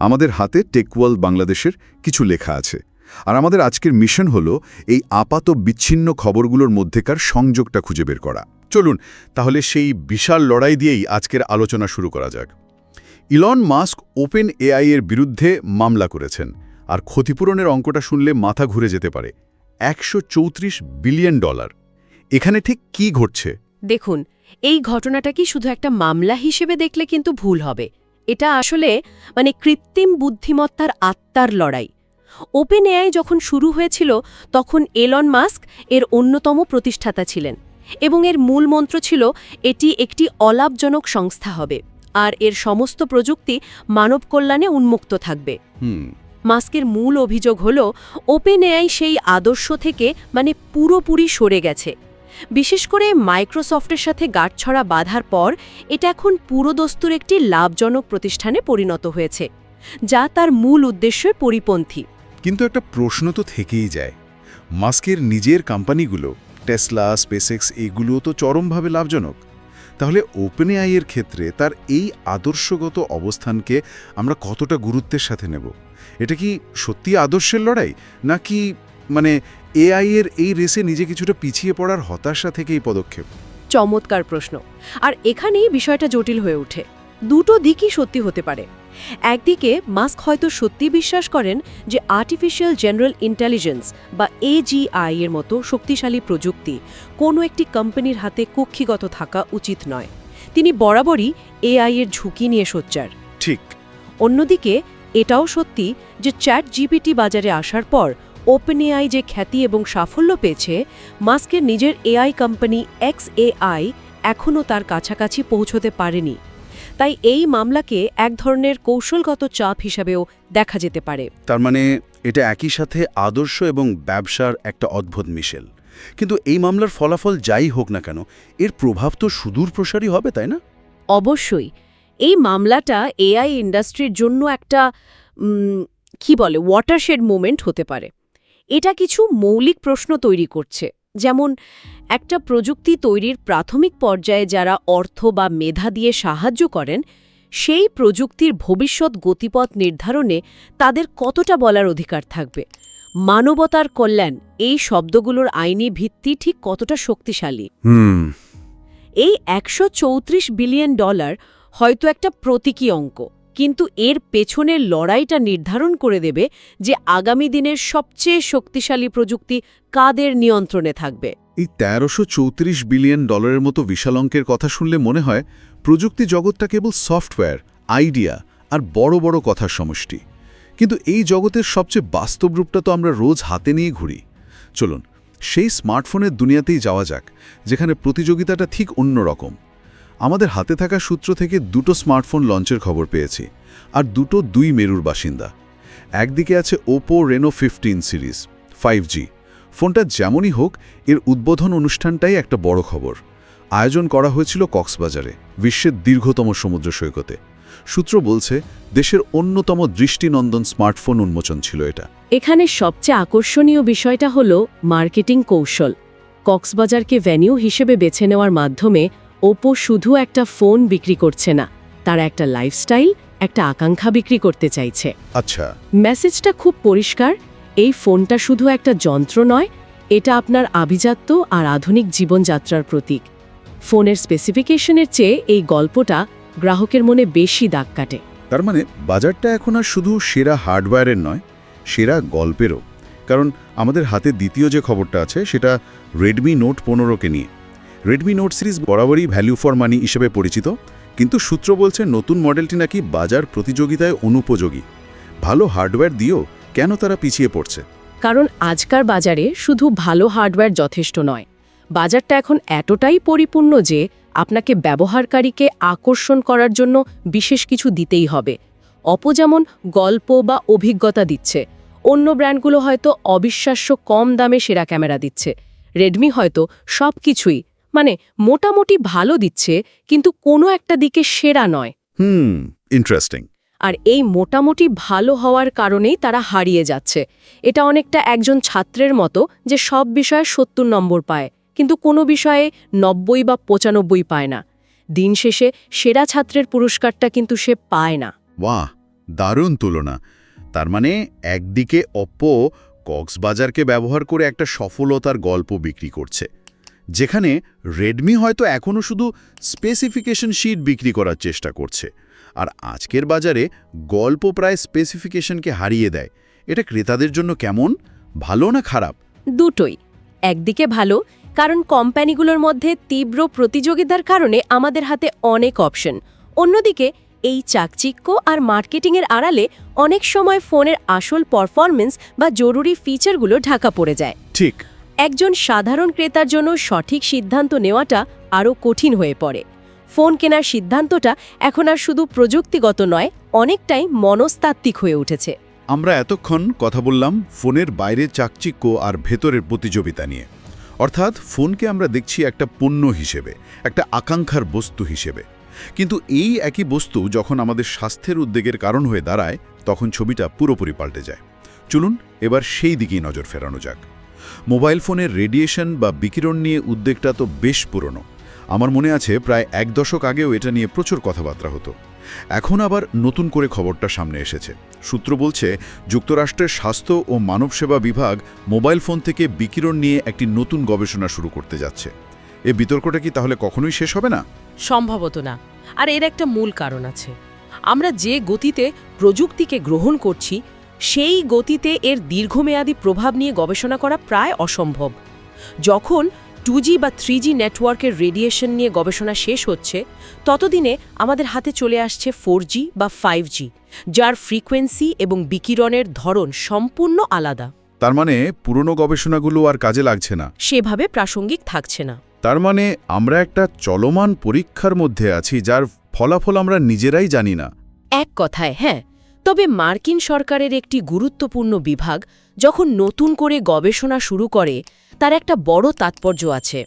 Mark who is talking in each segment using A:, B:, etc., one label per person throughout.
A: আমাদের হাতে টেকওয়াল বাংলাদেশের কিছু লেখা আছে। আর আমাদের আজকের মিশন হলো এই আপাত বিচ্ছিন্ন খবরগুলোর মধ্যেকার সংযোগটা খুঁজে বের করা। চলুন, তাহলে সেই বিশাল লড়াই দিয়েই আজকের আলোচনা শুরু করা যাক। ইলন মাস্ক ওপেন এআই এর বিরুদ্ধে মামলা করেছেন, আর ক্ষতিপূরণের অঙ্কটা শুনলে মাথা ঘুরে যেতে পারে। একশো চৌত্রিশ বিলিয়ন ডলার। এখানে ঠিক কি ঘটছে?
B: দেখুন, এই ঘটনাটা কি শুধু একটা মামলা হিসেবে দেখলে কিন্তু ভুল হবে। এটা আসলে মানে কৃত্রিম বুদ্ধিমত্তার আত্মার লড়াই। ওপেন এআই যখন শুরু হয়েছিল তখন এলন মাস্ক এর অন্যতম প্রতিষ্ঠাতা ছিলেন এবং এর মূল মন্ত্র ছিল এটি একটি অলাভজনক সংস্থা হবে আর এর সমস্ত প্রযুক্তি মানব কল্যাণে উন্মুক্ত থাকবে। মাস্কের মূল অভিযোগ হল ওপেন এআই সেই আদর্শ থেকে মানে পুরোপুরি সরে গেছে। বিশেষ করে মাইক্রোসফটের সাথে গাঁটছড়া বাঁধার পর, এটা এখন পুরোদস্তুর একটি লাভজনক প্রতিষ্ঠানে পরিণত হয়েছে, যা তার মূল উদ্দেশ্যের পরিপন্থী।
C: কিন্তু একটা প্রশ্ন তো থেকেই যায়। মাস্কের নিজের কোম্পানিগুলো, টেসলা, স্পেসএক্স এগুলো তো চরমভাবে লাভজনক। তাহলে ওপেন এর ক্ষেত্রে তার এই আদর্শগত অবস্থানকে আমরা কতটা গুরুত্বের সাথে নেব? এটা কি সত্যি আদর্শের লড়াই? নাকি মানে এআই এর এই রেসে নিজে কিছুটা পিছিয়ে পড়ার হতাশা থেকে এই পদক্ষেপ।
B: চমৎকার প্রশ্ন। আর এখানেই বিষয়টা জটিল হয়ে ওঠে। দুটো দিকই সত্যি হতে পারে। একদিকে মাস্ক হয়তো সত্যি বিশ্বাস করেন যে আর্টিফিশিয়াল জেনারেল ইন্টেলিজেন্স বা এজিআই এর মতো শক্তিশালী প্রযুক্তি কোনো একটি কোম্পানির হাতে কক্ষিগত থাকা উচিত নয়। তিনি বরাবরই এআই এর ঝুঁকি নিয়ে সোচ্চার।
C: ঠিক।
B: অন্যদিকে এটাও সত্যি যে চ্যাট জিপিটি বাজারে আসার পর ওপেন এআই যে খ্যাতি এবং সাফল্য পেয়েছে মাস্কের নিজের এআই কোম্পানি এক্স এআই এখনও তার কাছাকাছি পৌঁছতে পারেনি। তাই এই মামলাকে এক ধরনের কৌশলগত চাপ হিসাবেও দেখা যেতে পারে।
C: তার মানে এটা একই সাথে আদর্শ এবং ব্যবসার একটা অদ্ভুত মিশেল। কিন্তু এই মামলার ফলাফল যাই হোক না কেন এর প্রভাব তো সুদূর প্রসারী হবে তাই না?
B: অবশ্যই। এই মামলাটা এআই ইন্ডাস্ট্রির জন্য একটা কি বলে ওয়াটারশেড মোমেন্ট হতে পারে। এটা কিছু মৌলিক প্রশ্ন তৈরি করছে। যেমন একটা প্রযুক্তি তৈরির প্রাথমিক পর্যায়ে যারা অর্থ বা মেধা দিয়ে সাহায্য করেন সেই প্রযুক্তির ভবিষ্যৎ গতিপথ নির্ধারণে তাদের কতটা বলার অধিকার থাকবে? মানবতার কল্যাণ এই শব্দগুলোর আইনি ভিত্তি ঠিক কতটা শক্তিশালী? এই একশো চৌত্রিশ বিলিয়ন ডলার হয়তো একটা প্রতীকী অঙ্ক। কিন্তু এর পেছনের লড়াইটা নির্ধারণ করে দেবে যে আগামী দিনের সবচেয়ে শক্তিশালী প্রযুক্তি কাদের নিয়ন্ত্রণে থাকবে।
A: এই তেরোশো বিলিয়ন ডলারের মতো বিশাল অঙ্কের কথা শুনলে মনে হয় প্রযুক্তি জগৎটা কেবল সফটওয়্যার, আইডিয়া আর বড় বড় কথার সমষ্টি। কিন্তু এই জগতের সবচেয়ে বাস্তব রূপটা তো আমরা রোজ হাতে নিয়ে ঘুরি। চলুন, সেই স্মার্টফোনের দুনিয়াতেই যাওয়া যাক, যেখানে প্রতিযোগিতাটা ঠিক অন্য রকম আমাদের হাতে থাকা সূত্র থেকে দুটো স্মার্টফোন লঞ্চের খবর পেয়েছি, আর দুটো দুই মেরুর বাসিন্দা। একদিকে আছে Oppo Reno fifteen series five G ফোনটা যেমনই হোক, এর উদ্বোধন অনুষ্ঠানটাই একটা বড় খবর। আয়োজন করা হয়েছিল কক্সবাজারে, বিশ্বের দীর্ঘতম সমুদ্র সৈকতে। সূত্র বলছে, দেশের অন্যতম দৃষ্টিনন্দন স্মার্টফোন উন্মোচন ছিল এটা।
B: এখানে সবচেয়ে আকর্ষণীয় বিষয়টা হল মার্কেটিং কৌশল। কক্সবাজারকে ভেনিউ হিসেবে বেছে নেওয়ার মাধ্যমে ওপো শুধু একটা ফোন বিক্রি করছে না তারা একটা লাইফস্টাইল একটা আকাঙ্ক্ষা বিক্রি করতে চাইছে।
C: আচ্ছা।
B: মেসেজটা খুব পরিষ্কার এই ফোনটা শুধু একটা যন্ত্র নয় এটা আপনার আভিজাত্য আর আধুনিক জীবনযাত্রার প্রতীক। ফোনের স্পেসিফিকেশনের চেয়ে এই গল্পটা গ্রাহকের মনে বেশি দাগ কাটে।
C: তার মানে বাজারটা এখন আর শুধু সেরা হার্ডওয়্যারের নয় সেরা গল্পেরও। কারণ আমাদের হাতে দ্বিতীয় যে খবরটা আছে সেটা রেডমি নোট পনেরোকে নিয়ে। রেডমি নোট সিরিজ বরাবরই ভ্যালু ফর মানি হিসেবে পরিচিত, কিন্তু সূত্র বলছে নতুন মডেলটি নাকি বাজার প্রতিযোগিতায় অনুপযোগী। ভালো হার্ডওয়্যার দিয়েও কেন তারা পিছিয়ে পড়ছে?
B: কারণ আজকার বাজারে শুধু ভালো হার্ডওয়্যার যথেষ্ট নয়, বাজারটা এখন এতটাই পরিপূর্ণ যে আপনাকে ব্যবহারকারীকে আকর্ষণ করার জন্য বিশেষ কিছু দিতেই হবে। অপো যেমন গল্প বা অভিজ্ঞতা দিচ্ছে, অন্য ব্র্যান্ডগুলো হয়তো অবিশ্বাস্য কম দামে সেরা ক্যামেরা দিচ্ছে রেডমি হয়তো সব কিছুই মানে মোটামুটি ভালো দিচ্ছে কিন্তু কোনো একটা দিকে সেরা নয়।
C: হুম ইন্টারেস্টিং
B: আর এই মোটামুটি ভালো হওয়ার কারণেই তারা হারিয়ে যাচ্ছে। এটা অনেকটা একজন ছাত্রের মতো যে সব বিষয়ে সত্তর নম্বর পায় কিন্তু কোনো বিষয়ে নব্বই বা পঁচানব্বই পায় না। দিন শেষে সেরা ছাত্রের পুরস্কারটা কিন্তু সে পায় না।
C: বাহ দারুণ তুলনা। তার মানে একদিকে অপ্পো কক্সবাজারকে ব্যবহার করে একটা সফলতার গল্প বিক্রি করছে। যেখানে রেডমি হয়তো এখনও শুধু স্পেসিফিকেশন শিট বিক্রি করার চেষ্টা করছে। আর আজকের বাজারে গল্প প্রায় স্পেসিফিকেশনকে হারিয়ে দেয়। এটা ক্রেতাদের জন্য কেমন? ভালো না খারাপ?
D: দুটোই। একদিকে ভালো কারণ কোম্পানিগুলোর মধ্যে তীব্র প্রতিযোগিতার কারণে আমাদের হাতে অনেক অপশন অন্যদিকে এই চাকচিক্য আর মার্কেটিংয়ের আড়ালে অনেক সময় ফোনের আসল পারফরমেন্স বা জরুরি ফিচারগুলো ঢাকা পড়ে যায়।
C: ঠিক।
D: একজন সাধারণ ক্রেতার জন্য সঠিক সিদ্ধান্ত নেওয়াটা আরও কঠিন হয়ে পড়ে। ফোন কেনার সিদ্ধান্তটা এখন আর শুধু প্রযুক্তিগত নয়, অনেকটাই মনস্তাত্ত্বিক হয়ে উঠেছে।
C: আমরা এতক্ষণ কথা বললাম ফোনের বাইরে চাকচিক্য আর ভেতরের প্রতিযোগিতা নিয়ে। অর্থাৎ ফোনকে আমরা দেখছি একটা পণ্য হিসেবে, একটা আকাঙ্ক্ষার বস্তু হিসেবে। কিন্তু এই একই বস্তু যখন আমাদের স্বাস্থ্যের উদ্বেগের কারণ হয়ে দাঁড়ায়, তখন ছবিটা পুরোপুরি পাল্টে যায়। চলুন এবার সেই দিকেই নজর ফেরানো যাক। মোবাইল ফোনের রেডিয়েশন বা বিকিরণ নিয়ে উদ্বেগটা তো বেশ পুরনো। আমার মনে আছে প্রায় এক দশক আগেও এটা নিয়ে প্রচুর কথাবার্তা হতো। এখন আবার নতুন করে খবরটা সামনে এসেছে। সূত্র বলছে, যুক্তরাষ্ট্রের স্বাস্থ্য ও মানবসেবা বিভাগ মোবাইল ফোন থেকে বিকিরণ নিয়ে একটি নতুন গবেষণা শুরু করতে যাচ্ছে। এ বিতর্কটা কি তাহলে কখনোই শেষ হবে না?
B: সম্ভবত না। আর এর একটা মূল কারণ আছে। আমরা যে গতিতে প্রযুক্তিকে গ্রহণ করছি সেই গতিতে এর দীর্ঘমেয়াদী প্রভাব নিয়ে গবেষণা করা প্রায় অসম্ভব। যখন টু বা থ্রি নেটওয়ার্কের রেডিয়েশন নিয়ে গবেষণা শেষ হচ্ছে ততদিনে আমাদের হাতে চলে আসছে ফোর বা ফাইভ যার ফ্রিকোয়েন্সি এবং বিকিরণের ধরন সম্পূর্ণ আলাদা।
C: তার মানে পুরনো গবেষণাগুলো আর কাজে লাগছে না।
B: সেভাবে প্রাসঙ্গিক থাকছে না।
C: তার মানে আমরা একটা চলমান পরীক্ষার মধ্যে আছি যার ফলাফল আমরা নিজেরাই জানি না।
B: এক কথায় হ্যাঁ তবে মার্কিন সরকারের একটি গুরুত্বপূর্ণ বিভাগ যখন নতুন করে গবেষণা শুরু করে তার একটা বড় তাৎপর্য আছে।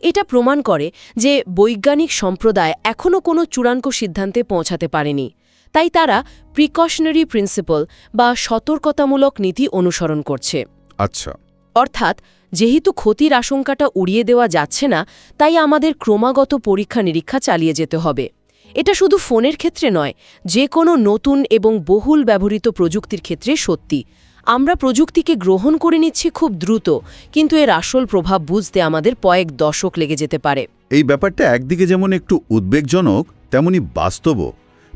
B: এটা প্রমাণ করে যে বৈজ্ঞানিক সম্প্রদায় এখনও কোনো চূড়ান্ত সিদ্ধান্তে পৌঁছাতে পারেনি। তাই তারা প্রিকশনারি প্রিন্সিপাল বা সতর্কতামূলক নীতি অনুসরণ করছে।
C: আচ্ছা।
B: অর্থাৎ যেহেতু ক্ষতির আশঙ্কাটা উড়িয়ে দেওয়া যাচ্ছে না তাই আমাদের ক্রমাগত পরীক্ষা নিরীক্ষা চালিয়ে যেতে হবে। এটা শুধু ফোনের ক্ষেত্রে নয়, যে কোনো নতুন এবং বহুল ব্যবহৃত প্রযুক্তির ক্ষেত্রে সত্যি। আমরা প্রযুক্তিকে গ্রহণ করে নিচ্ছি খুব দ্রুত, কিন্তু এর আসল প্রভাব বুঝতে আমাদের কয়েক দশক লেগে যেতে পারে।
C: এই ব্যাপারটা একদিকে যেমন একটু উদ্বেগজনক, তেমনি বাস্তবও।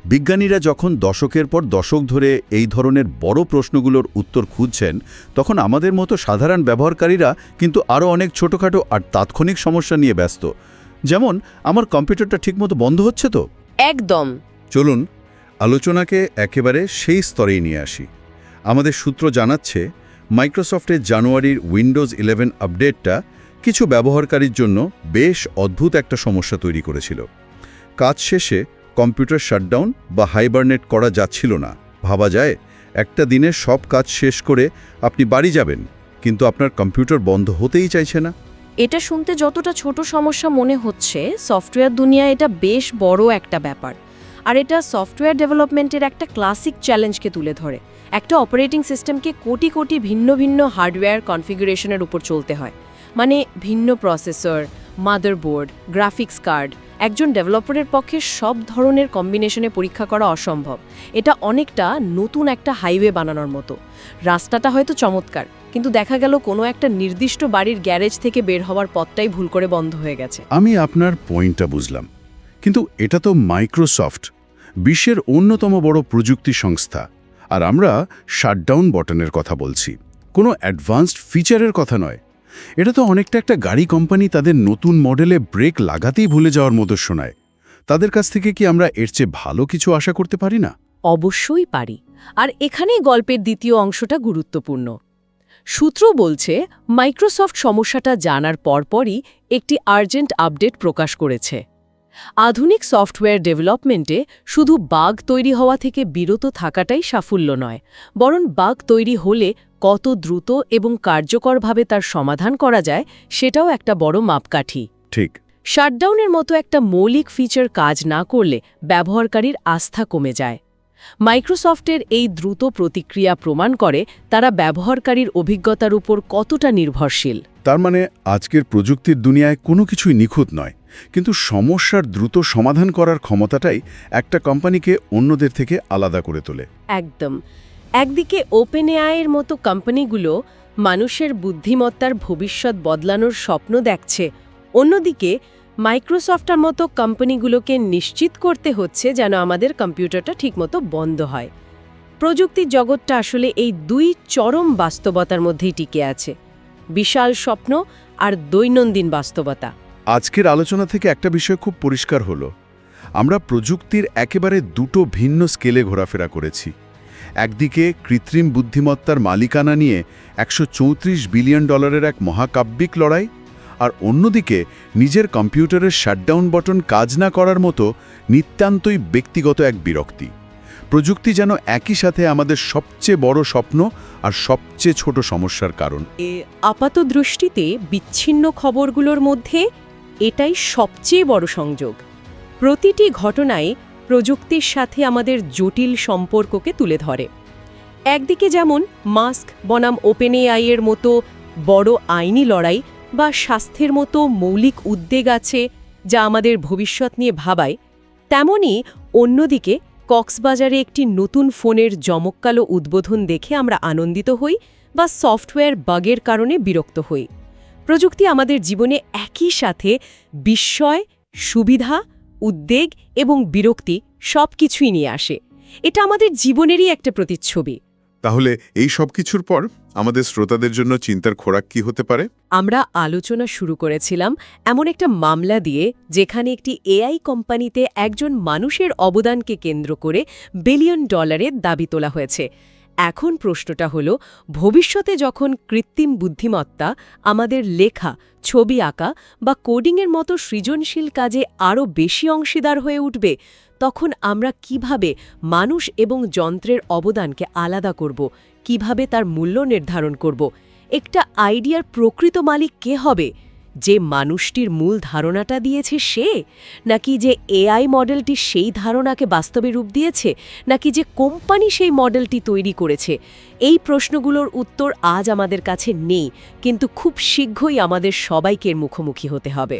C: বিজ্ঞানীরা যখন দশকের পর দশক ধরে এই ধরনের বড় প্রশ্নগুলোর উত্তর খুঁজছেন, তখন আমাদের মতো সাধারণ ব্যবহারকারীরা কিন্তু আরও অনেক ছোটোখাটো আর তাৎক্ষণিক সমস্যা নিয়ে ব্যস্ত। যেমন, আমার কম্পিউটারটা ঠিকমতো বন্ধ হচ্ছে তো?
B: একদম।
C: চলুন, আলোচনাকে একেবারে সেই স্তরেই নিয়ে আসি। আমাদের সূত্র জানাচ্ছে, মাইক্রোসফটের জানুয়ারির উইন্ডোজ ইলেভেন আপডেটটা কিছু ব্যবহারকারীর জন্য বেশ অদ্ভুত একটা সমস্যা তৈরি করেছিল। কাজ শেষে কম্পিউটার শাটডাউন বা হাইবারনেট করা যাচ্ছিল না। ভাবা যায়, একটা দিনে সব কাজ শেষ করে আপনি বাড়ি যাবেন, কিন্তু আপনার কম্পিউটার বন্ধ হতেই চাইছে না।
D: এটা শুনতে যতটা ছোট সমস্যা মনে হচ্ছে, সফটওয়্যার দুনিয়ায় এটা বেশ বড় একটা ব্যাপার। আর এটা সফটওয়্যার ডেভেলপমেন্টের একটা ক্লাসিক চ্যালেঞ্জকে তুলে ধরে। একটা অপারেটিং সিস্টেমকে কোটি কোটি ভিন্ন ভিন্ন হার্ডওয়্যার কনফিগারেশনের উপর চলতে হয়। মানে ভিন্ন প্রসেসর, মাদারবোর্ড, গ্রাফিক্স কার্ড, একজন ডেভেলপারের পক্ষে সব ধরনের কম্বিনেশনে পরীক্ষা করা অসম্ভব। এটা অনেকটা নতুন একটা হাইওয়ে বানানোর মতো। রাস্তাটা হয়তো চমৎকার কিন্তু দেখা গেল কোনো একটা নির্দিষ্ট বাড়ির গ্যারেজ থেকে বের হওয়ার পথটাই ভুল করে বন্ধ হয়ে গেছে।
C: আমি আপনার পয়েন্টটা বুঝলাম। কিন্তু এটা তো মাইক্রোসফট বিশ্বের অন্যতম বড় প্রযুক্তি সংস্থা। আর আমরা শাটডাউন বটনের কথা বলছি। কোনো অ্যাডভান্সড ফিচারের কথা নয়। এটা তো অনেকটা একটা গাড়ি কোম্পানি তাদের নতুন মডেলে ব্রেক লাগাতেই ভুলে যাওয়ার মতো শোনায়। তাদের কাছ থেকে কি আমরা এর চেয়ে ভালো কিছু আশা করতে পারি না?
B: অবশ্যই পারি। আর এখানেই গল্পের দ্বিতীয় অংশটা গুরুত্বপূর্ণ। সূত্র বলছে মাইক্রোসফট সমস্যাটা জানার পরপরই একটি আর্জেন্ট আপডেট প্রকাশ করেছে। আধুনিক সফটওয়্যার ডেভেলপমেন্টে শুধু বাগ তৈরি হওয়া থেকে বিরত থাকাটাই সাফল্য নয় বরং বাগ তৈরি হলে কত দ্রুত এবং কার্যকরভাবে তার সমাধান করা যায় সেটাও একটা বড় মাপকাঠি।
C: ঠিক।
B: শাটডাউনের মতো একটা মৌলিক ফিচার কাজ না করলে ব্যবহারকারীর আস্থা কমে যায়। মাইক্রোসফটের এই দ্রুত প্রতিক্রিয়া প্রমাণ করে তারা ব্যবহারকারীর অভিজ্ঞতার উপর কতটা নির্ভরশীল।
C: তার মানে আজকের প্রযুক্তির দুনিয়ায় কোনো কিছুই নিখুঁত নয় কিন্তু সমস্যার দ্রুত সমাধান করার ক্ষমতাটাই একটা কোম্পানিকে অন্যদের থেকে আলাদা করে তোলে।
B: একদম। একদিকে ওপেন এআইয়ের মতো কোম্পানিগুলো মানুষের বুদ্ধিমত্তার ভবিষ্যৎ বদলানোর স্বপ্ন দেখছে অন্যদিকে মাইক্রোসফটার মতো কোম্পানিগুলোকে নিশ্চিত করতে হচ্ছে যেন আমাদের কম্পিউটারটা ঠিকমতো বন্ধ হয়। প্রযুক্তির জগৎটা আসলে এই দুই চরম বাস্তবতার মধ্যেই টিকে আছে। বিশাল স্বপ্ন আর দৈনন্দিন বাস্তবতা।
C: আজকের আলোচনা থেকে একটা বিষয় খুব পরিষ্কার হলো। আমরা প্রযুক্তির একেবারে দুটো ভিন্ন স্কেলে ঘোরাফেরা করেছি। একদিকে কৃত্রিম বুদ্ধিমত্তার মালিকানা নিয়ে একশো চৌত্রিশ বিলিয়ন ডলারের এক মহাকাব্যিক লড়াই আর অন্যদিকে, নিজের কম্পিউটারের শাটডাউন বটন কাজ না করার মতো নিতান্তই ব্যক্তিগত এক বিরক্তি। প্রযুক্তি যেন একই সাথে আমাদের সবচেয়ে বড় স্বপ্ন আর সবচেয়ে ছোট সমস্যার কারণ।
B: আপাত দৃষ্টিতে বিচ্ছিন্ন খবরগুলোর মধ্যে এটাই সবচেয়ে বড় সংযোগ। প্রতিটি ঘটনায় প্রযুক্তির সাথে আমাদের জটিল সম্পর্ককে তুলে ধরে। একদিকে যেমন মাস্ক বনাম ওপেন মতো বড় আইনি লড়াই বা স্বাস্থ্যের মতো মৌলিক উদ্বেগ আছে যা আমাদের ভবিষ্যৎ নিয়ে ভাবায়, তেমনি অন্যদিকে কক্সবাজারে একটি নতুন ফোনের জমক্কালো উদ্বোধন দেখে আমরা আনন্দিত হই বা সফটওয়্যার বাগের কারণে বিরক্ত হই। প্রযুক্তি আমাদের জীবনে একই সাথে বিস্ময়, সুবিধা, উদ্বেগ এবং বিরক্তি সব কিছুই নিয়ে আসে। এটা আমাদের জীবনেরই একটা প্রতিচ্ছবি।
E: তাহলে এই সব কিছুর পর আমাদের শ্রোতাদের জন্য চিন্তার খোরাক কি হতে পারে?
B: আমরা আলোচনা শুরু করেছিলাম এমন একটা মামলা দিয়ে যেখানে একটি এআই কোম্পানিতে একজন মানুষের অবদানকে কেন্দ্র করে বিলিয়ন ডলারের দাবি তোলা হয়েছে। এখন প্রশ্নটা হলো, ভবিষ্যতে যখন কৃত্রিম বুদ্ধিমত্তা, আমাদের লেখা, ছবি আঁকা বা কোডিংয়ের মতো সৃজনশীল কাজে আরও বেশি অংশীদার হয়ে উঠবে, তখন আমরা কীভাবে মানুষ এবং যন্ত্রের অবদানকে আলাদা করব কীভাবে তার মূল্য নির্ধারণ করব? একটা আইডিয়ার প্রকৃত মালিক কে হবে? যে মানুষটির মূল ধারণাটা দিয়েছে সে? নাকি যে এআই মডেলটি সেই ধারণাকে বাস্তবে রূপ দিয়েছে? নাকি যে কোম্পানি সেই মডেলটি তৈরি করেছে? এই প্রশ্নগুলোর উত্তর আজ আমাদের কাছে নেই, কিন্তু খুব শীঘ্রই আমাদের সবাইকে মুখোমুখি হতে হবে।